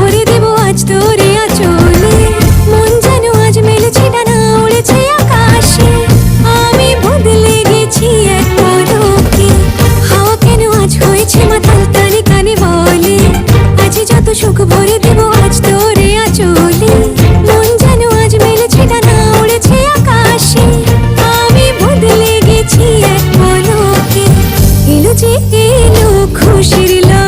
ভরে দেব আজ তোরে আচলে। মন যেন আজ মেলেছে ডানা উড়েছে আকাশে। আমি বদলে গেছি এক পলকে। হাওয়া কেন আজ হয়েছে মাতাল কানে কানে বলে? আছে যত সুখ ভরে দেব আজ তোরে আচলে। মন যেন আজ মেলেছে ডানা উড়েছে আকাশে। আমি বদলে গেছি এক পলকে। এলো যে এলো খুশির লগন